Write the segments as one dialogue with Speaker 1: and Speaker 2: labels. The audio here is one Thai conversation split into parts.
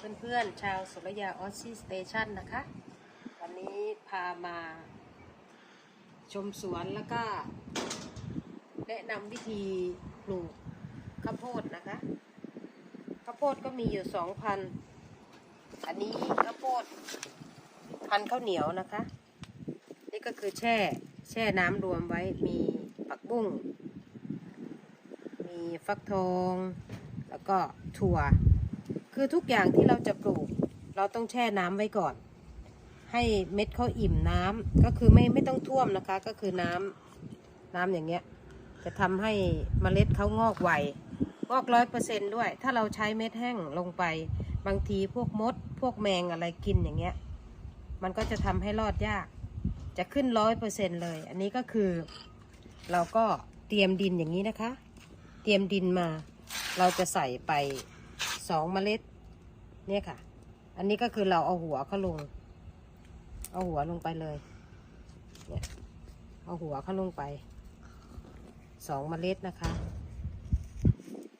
Speaker 1: เพื่อนๆ ชาวสุรยาออสซี่สเตชันนะคะ วันนี้พามาชมสวนแล้วก็แนะนำวิธีปลูกข้าวโพดนะคะ ข้าวโพดก็มีอยู่สองพัน อันนี้ข้าวโพดพันข้าวเหนียวนะคะ นี่ก็คือแช่แช่น้ำรวมไว้มีผักบุ้ง มีฟักทอง แล้วก็ถั่ว คือทุกอย่างที่เราจะปลูก เราต้องแช่น้ำไว้ก่อน ให้เม็ดเขาอิ่มน้ำก็คือไม่ไม่ต้องท่วมนะคะ ก็คือน้ำน้ำอย่างเงี้ย จะทำให้เมล็ดเขางอกไวงอกร้อยเปอร์เซนด้วย ถ้าเราใช้เม็ดแห้งลงไป บางทีพวกมด พวกแมงอะไรกินอย่างเงี้ย มันก็จะทำให้รอดยาก จะขึ้นร้อยเปอร์เซนเลย อันนี้ก็คือเราก็เตรียมดินอย่างนี้นะคะ เตรียมดินมา เราจะใส่ไปสองเมล็ด เนี่ยค่ะ อันนี้ก็คือเราเอาหัวเขาลง เอาหัวลงไปเลย เนี่ย เอาหัวเขาลงไป สองเมล็ดนะคะ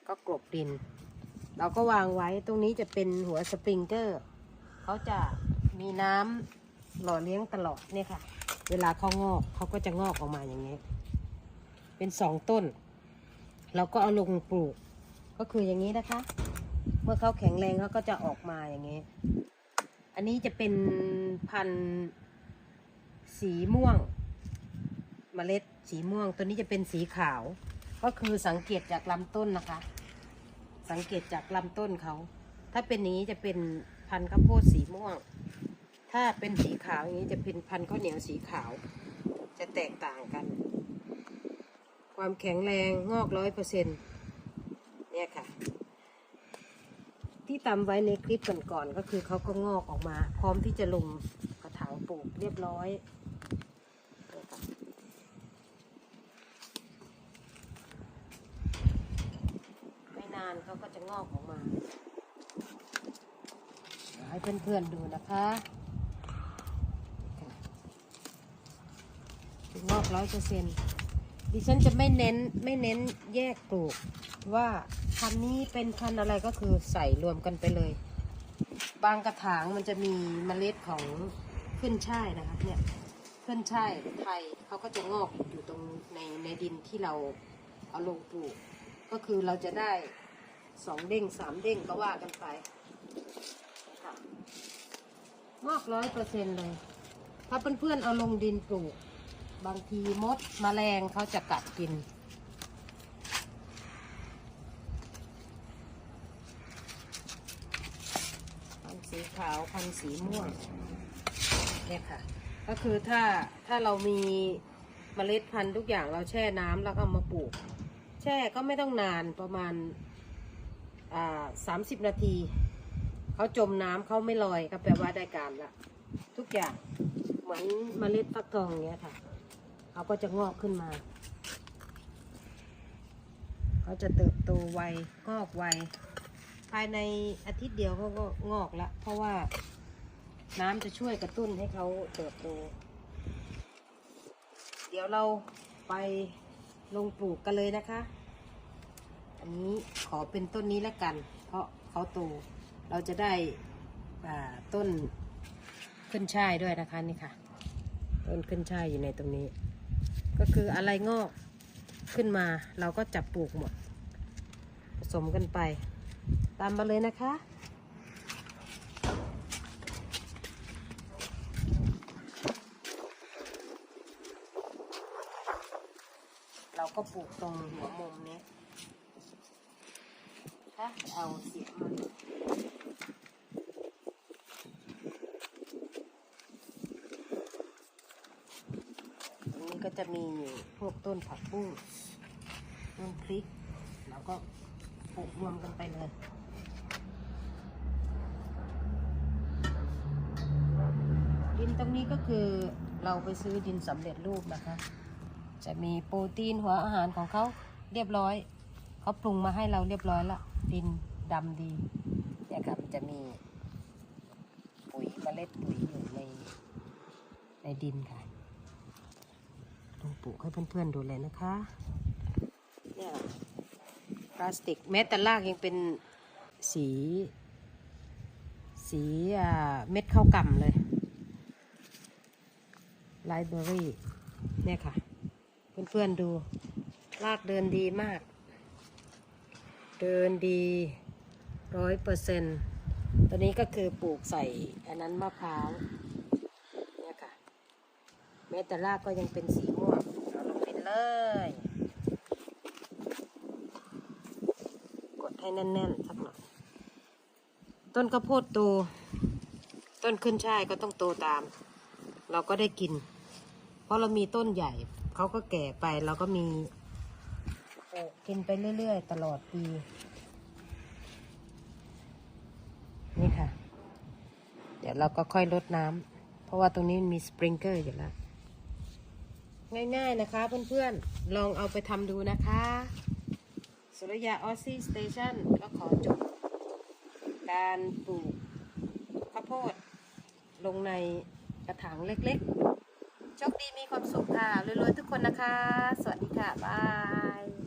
Speaker 1: ก็กลบดิน เราก็วางไว้ ตรงนี้จะเป็นหัวสปริงเกอร์ เขาจะมีน้ำหล่อเลี้ยงตลอดเนี่ยค่ะ เวลาเขางอกเขาก็จะงอกออกมาอย่างนี้ เป็นสองต้น เราก็เอาลงปลูก ก็คืออย่างนี้นะคะ มื่อเขาแข็งแรงเขาก็จะออกมาอย่างนี้อันนี้จะเป็นพันธุ์สีม่วงเมล็ดสีม่วง ตัวนี้จะเป็นสีขาว ก็คือสังเกตจากลำต้นนะคะ สังเกตจากลำต้นเขา ถ้าเป็นอย่างนี้จะเป็นพันธุ์ข้าวโพดสีม่วง ถ้าเป็นสีขาวอย่างนี้จะเป็นพันธุ์ข้าวเหนียวสีขาว จะแตกต่างกัน ความแข็งแรงงอกร้อยเปอร์เซ็นเนี่ยค่ะ ที่ตำไว้ในคลิปก่อนๆก็คือเขาก็งอกออกมา พร้อมที่จะลงกระถางปลูกเรียบร้อยไม่นานเขาก็จะงอกออกมา ให้เพื่อนๆดูนะคะงอกร้อยเปอร์เซ็นต์ ดิฉันจะไม่เน้นไม่เน้นแยกปลูก ว่าพันนี้เป็นพันอะไรก็คือใส่รวมกันไปเลย บางกระถางมันจะมีเมล็ดของขึ้นช่ายนะคะเนี่ยขึ้นช่ายไทยเขาก็จะงอกอยู่ตรงในในดินที่เราเอาลงปลูก ก็คือเราจะได้สองเด้งสามเด้งก็ว่ากันไปงอกร้อยเปอร์เซ็นเลย ถ้าเพื่อนๆเอาลงดินปลูก บางทีมดมแมลงเขาจะกัดกิน พันสีขาวพันสีม่วงเนี่ยค่ะ ก็คือถ้าถ้าเรามีเมล็ดพันธุ์ทุกอย่างเราแช่น้ำแล้วก็เอามาปลูก แช่ก็ไม่ต้องนานประมาณสามสิบนาทีเขาจมน้ำเขาไม่ลอยก็แปลว่าได้การละทุกอย่างเหมือนเมล็ดฟักทองอย่างเงี้ยค่ะ เขาก็จะงอกขึ้นมา เขาจะเติบโตไวงอกไว ภายในอาทิตย์เดียวเขาก็งอกละ เพราะว่าน้ำจะช่วยกระตุ้นให้เขาเติบโต เดี๋ยวเราไปลงปลูกกันเลยนะคะ อันนี้ขอเป็นต้นนี้แล้วกัน เพราะเขาโต เราจะได้ต้นขึ้นช่ายด้วยนะคะนี่ค่ะ ต้นขึ้นช่ายอยู่ในตรงนี้ ก็คืออะไรงอกขึ้นมา เราก็จับปลูกหมด ผสมกันไป ตามมาเลยนะคะ เราก็ปลูกตรงหัวมุมนี้ถ้าเอาเสียมาตรงนี้ก็ จะมีพวกต้นผักบุ้งต้นพริก แล้วก็ปลูกรวมกันไปเลยดินตรงนี้ก็คือเราไปซื้อดินสำเร็จรูปนะคะ จะมีโปรตีนหัวอาหารของเขาเรียบร้อย เขาปรุงมาให้เราเรียบร้อยละดินดำดีเนี่ยครับจะมีปุ๋ยเมล็ดปุ๋ยอยู่ในในดินค่ะ ปลูกให้เพื่อนๆดูเลยนะคะ เนี่ยพลาสติกแม้แต่รากยังเป็นสี สีเม็ดข้าวกล่ำเลยไลเบอรี่เนี่ยค่ะ เพื่อนๆดูลากเดินดีมาก เดินดีร้อยเปอร์เซ็นต์ตัวนี้ก็คือปลูกใส่อันนั้นมะพร้าว แม้แต่รากก็ยังเป็นสีม่วงเอาลงดินเลย กดให้แน่นๆสักหน่อย ต้นข้าวโพดโต ต้นขึ้นช่ายก็ต้องโตตาม เราก็ได้กิน เพราะเรามีต้นใหญ่ เขาก็แก่ไปเราก็มีกกินไปเรื่อยๆ ตลอดปี นี่ค่ะ เดี๋ยวเราก็ค่อยลดน้ำเพราะว่าตรงนี้มีสปริงเกอร์อยู่แล้ว ง่ายๆนะคะเพื่อนๆ ลองเอาไปทำดูนะคะสุริยาออซซี่สเตชันก็ขอจบการปลูกข้าวโพด ลงในกระถางเล็กๆโชคดีมีความสุขค่ะรวยๆทุกคนนะคะ สวัสดีค่ะ บาย